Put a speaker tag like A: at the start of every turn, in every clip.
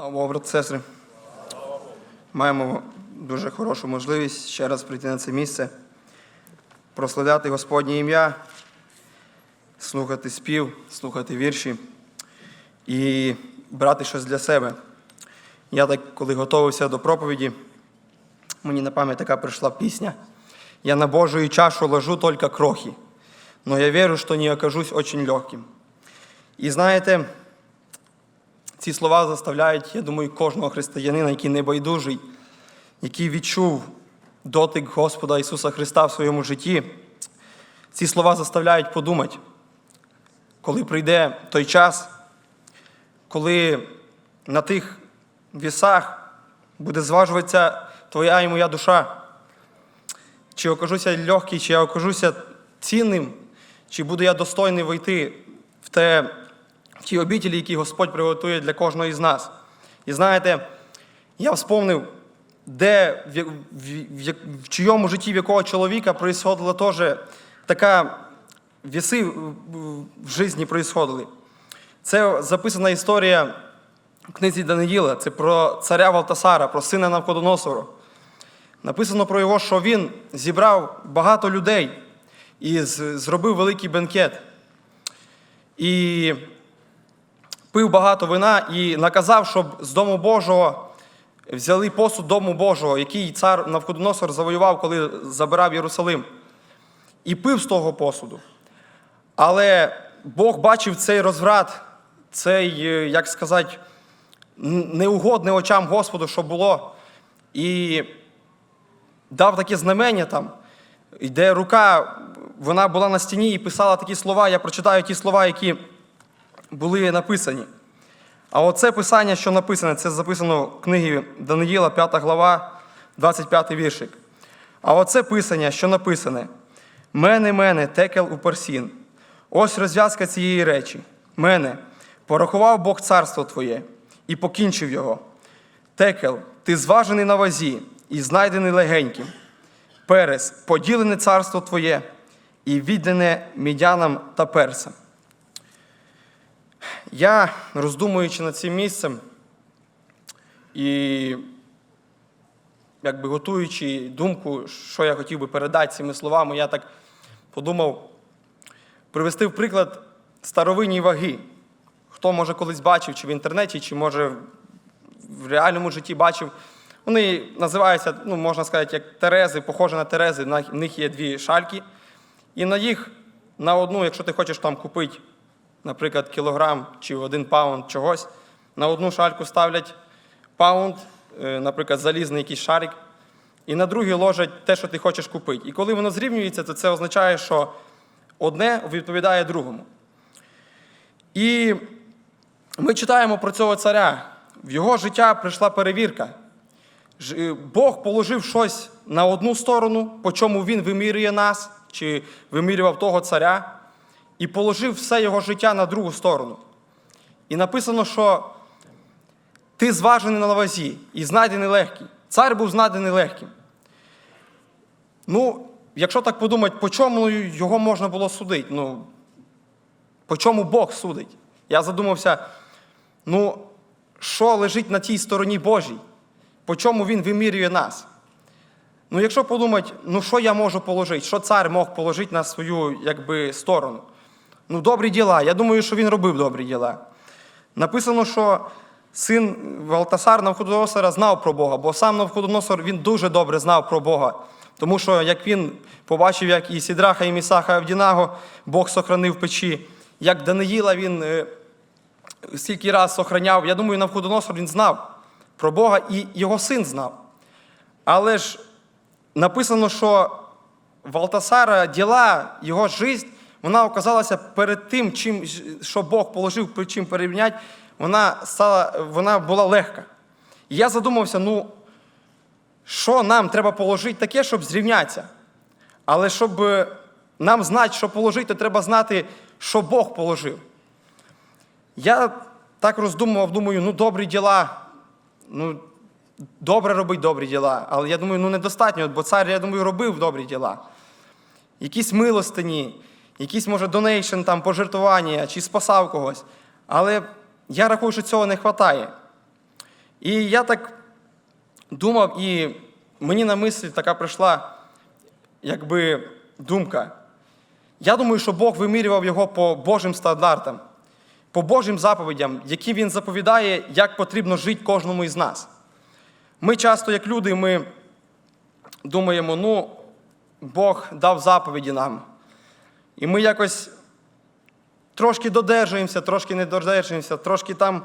A: Слава брат, сестри. Маємо дуже хорошу можливість ще раз прийти на це місце, прославляти Господнє ім'я, слухати спів, слухати вірші і брати щось для себе. Я так, коли готувався до проповіді, мені на пам'ять така прийшла пісня. Я на Божию чашу ложу только крохи, но я верю, что не окажусь очень легким. І знаєте, ці слова заставляють, я думаю, кожного християнина, який не байдужий, який відчув дотик Господа Ісуса Христа в своєму житті. Ці слова заставляють подумати, коли прийде той час, коли на тих вісах буде зважуватися твоя і моя душа. Чи окажуся легкий, чи я окажуся цінним, чи буду я достойний войти в те ті обітелі, які Господь приготує для кожного із нас. І знаєте, я вспомнив, де, в, в, в, в чийому житті в якого чоловіка происходила теж така віси в, житті происходили. Це записана історія в книзі Даниїла, це про царя Валтасара, про сина Навходоносору. Написано про його, що він зібрав багато людей і зробив великий бенкет. І пив багато вина і наказав, щоб з Дому Божого взяли посуд Дому Божого, який цар Навходоносор завоював, коли забирав Єрусалим. І пив з того посуду. Але Бог бачив цей розврат, цей, е, як сказати, н- неугодне очам Господу, що було. І дав таке знамення там, де рука, вона була на стіні і писала такі слова. Я прочитаю ті слова, які були написані. А оце писання, що написане, це записано в книгі Даниїла, 5 глава, 25 віршик. А оце писання, що написане: Мене, мене, текел у парсін. Ось розв'язка цієї речі. Мене, порахував Бог царство Твоє і покінчив його. Текел, ти зважений на вазі і знайдений легеньким. Перес, поділене царство Твоє і віддане мідянам та персам. Я, роздумуючи над цим місцем і якби готуючи думку, що я хотів би передати цими словами, я так подумав привести в приклад старовинні ваги. Хто може колись бачив, чи в інтернеті, чи може в реальному житті бачив. Вони називаються, ну, можна сказати, як терези, похожі на терези. В них є дві шальки. І на їх, на одну, якщо ти хочеш там купити, наприклад, кілограм чи один паунд чогось, на одну шальку ставлять паунд, е, наприклад, залізний якийсь шарик, і на другий ложать те, що ти хочеш купити. І коли воно зрівнюється, то це означає, що одне відповідає другому. І ми читаємо про цього царя. В його життя прийшла перевірка. Е, Бог положив щось на одну сторону, по чому він вимірює нас, чи вимірював того царя, і положив все його життя на другу сторону. І написано, що ти зважений на вазі і знайдений легкий. Цар був знайдений легким. Ну, якщо так подумати, по чому його можна було судити? Ну, по чому Бог судить? Я задумався, ну, що лежить на тій стороні Божій? По чому він вимірює нас? Ну, якщо подумати, ну що я можу положити, що цар мог положити на свою якби, сторону? Ну, добрі діла. Я думаю, що він робив добрі діла. Написано, що син Валтасар Навходоносора знав про Бога, бо сам Навходоносор він дуже добре знав про Бога. Тому що як він побачив, як і Сідраха, і Місаха Авдінаго Бог сохранив печі, як Даниїла він е, скільки раз сохраняв, я думаю, Навходоносор він знав про Бога і його син знав. Але ж написано, що Валтасара діла, його життя, вона оказалася перед тим, чим, що Бог положив перед чим порівняти, вона, стала, вона була легка. І я задумався, ну, що нам треба положити таке, щоб зрівнятися? Але щоб е, нам знати, що положити, то треба знати, що Бог положив. Я так роздумував, думаю, ну добрі діла, ну добре робить добрі діла. Але я думаю, ну недостатньо, бо цар, я думаю, робив добрі діла. Якісь милостині, якісь, може, донейшн, там, пожертвування чи спасав когось. Але я рахую, що цього не вистачає. І я так думав, і мені на мисль така прийшла, якби думка. Я думаю, що Бог вимірював його по Божим стандартам, по Божим заповідям, які він заповідає, як потрібно жити кожному із нас. Ми часто, як люди, ми думаємо, ну, Бог дав заповіді нам. І ми якось трошки додержуємося, трошки не додержуємося, трошки там,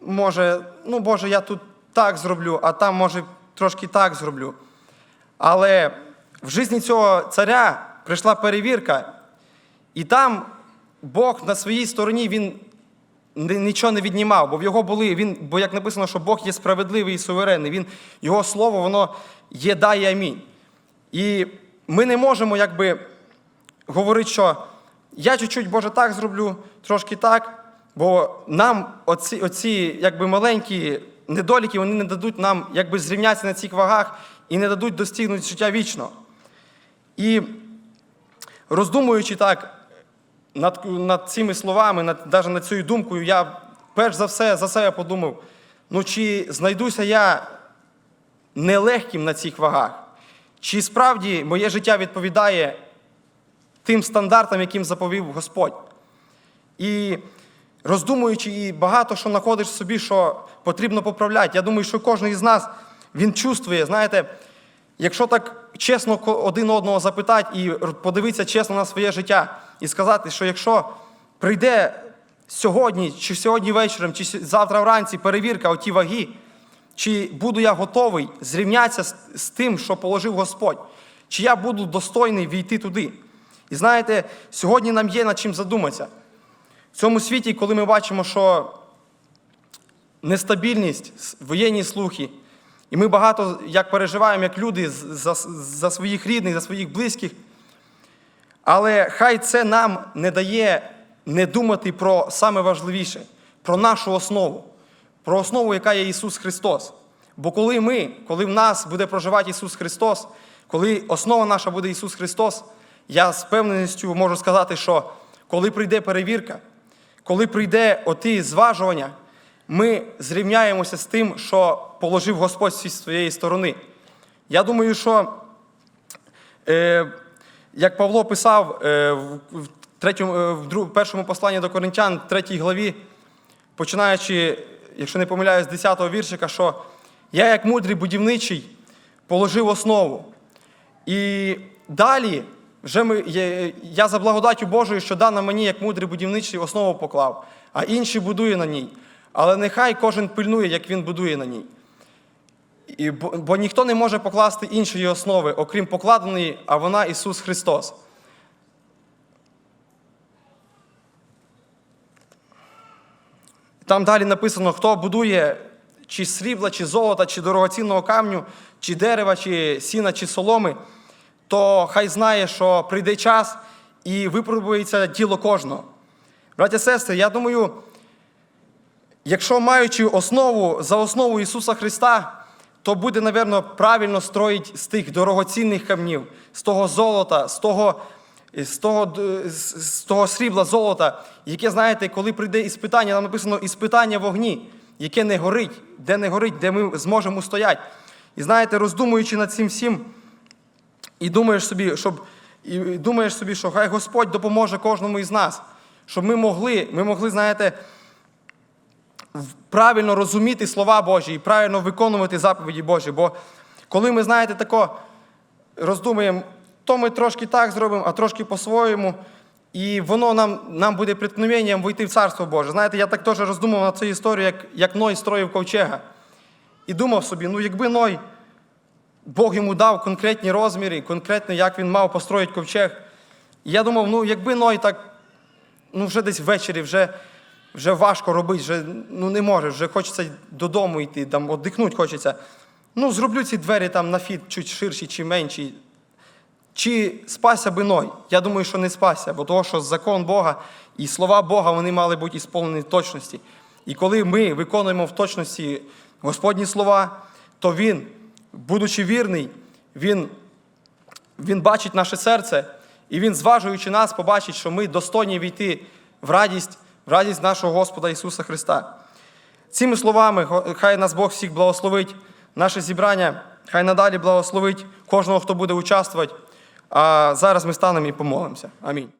A: може, ну, Боже, я тут так зроблю, а там, може, трошки так зроблю. Але в житті цього царя прийшла перевірка, і там Бог на своїй стороні він нічого не віднімав, бо в його були, він, бо як написано, що Бог є справедливий і суверенний, він, його слово, воно є да і амінь. І ми не можемо якби говорити, що я чуть-чуть, Боже, так зроблю, трошки так, бо нам оці, оці якби маленькі недоліки, вони не дадуть нам якби зрівнятися на цих вагах і не дадуть достигнути життя вічно. І роздумуючи так над, над цими словами, над, навіть над цією думкою, я перш за все за себе подумав: ну чи знайдуся я нелегким на цих вагах? Чи справді моє життя відповідає тим стандартам, яким заповів Господь? І роздумуючи, і багато що знаходиш собі, що потрібно поправляти. Я думаю, що кожен із нас він чувствує, знаєте, якщо так чесно один одного запитати і подивитися чесно на своє життя, і сказати, що якщо прийде сьогодні, чи сьогодні вечором, чи завтра вранці перевірка оті ваги, чи буду я готовий зрівнятися з тим, що положив Господь, чи я буду достойний війти туди. І знаєте, сьогодні нам є над чим задуматися. В цьому світі, коли ми бачимо, що нестабільність, воєнні слухи, і ми багато як переживаємо, як люди за, за своїх рідних, за своїх близьких, але хай це нам не дає не думати про саме важливіше, про нашу основу, про основу, яка є Ісус Христос. Бо коли ми, коли в нас буде проживати Ісус Христос, коли основа наша буде Ісус Христос, я з певненістю можу сказати, що коли прийде перевірка, коли прийде оті зважування, ми зрівняємося з тим, що положив Господь зі своєї сторони. Я думаю, що Е, як Павло писав е, в, третьому, е, в друг- першому посланні до Коринтян, третій главі, починаючи, якщо не помиляюсь, з 10-го віршика, що я, як мудрий будівничий, положив основу. І далі вже ми, є- я за благодаттю Божою, що дана мені, як мудрий будівничий, основу поклав, а інші будує на ній. Але нехай кожен пильнує, як він будує на ній. І, бо, бо ніхто не може покласти іншої основи, окрім покладеної, а вона Ісус Христос. Там далі написано, хто будує чи срібла, чи золота, чи дорогоцінного камню, чи дерева, чи сіна, чи соломи, то хай знає, що прийде час і випробується діло кожного. Браття і сестри, я думаю, Якщо маючи основу за основу Ісуса Христа, то буде, напевно, правильно строїть з тих дорогоцінних камнів, з того золота, з того, з того, з того срібла золота, яке, знаєте, коли прийде іспитання, там написано іспитання в огні, яке не горить, де не горить, де ми зможемо стояти. І знаєте, роздумуючи над цим всім, і думаєш собі, щоб і думаєш собі, що хай Господь допоможе кожному із нас, щоб ми могли, ми могли, знаєте, правильно розуміти слова Божі і правильно виконувати заповіді Божі. Бо коли ми, знаєте, тако роздумуємо, то ми трошки так зробимо, а трошки по-своєму, і воно нам, нам буде приткновенням вийти в Царство Боже. Знаєте, я так теж роздумав на цю історію, як, як Ной строїв ковчега. І думав собі, ну якби Ной, Бог йому дав конкретні розміри, конкретно, як він мав построїти ковчег. І я думав, ну якби Ной так ну вже десь ввечері, вже, вже важко робити, вже ну не може, вже хочеться додому йти, там віддихнути хочеться. Ну, зроблю ці двері там на фіт чуть ширші чи менші. Чи спася би Ной? Я думаю, що не спася, бо того, що закон Бога і слова Бога вони мали бути ісполнені в точності. І коли ми виконуємо в точності Господні слова, то Він, будучи вірний, Він він бачить наше серце, і Він, зважуючи нас, побачить, що ми достойні війти в радість, в радість нашого Господа Ісуса Христа. Цими словами хай нас Бог всіх благословить. Наше зібрання хай надалі благословить кожного, хто буде участвувати. А зараз ми станемо і помолимося. Амінь.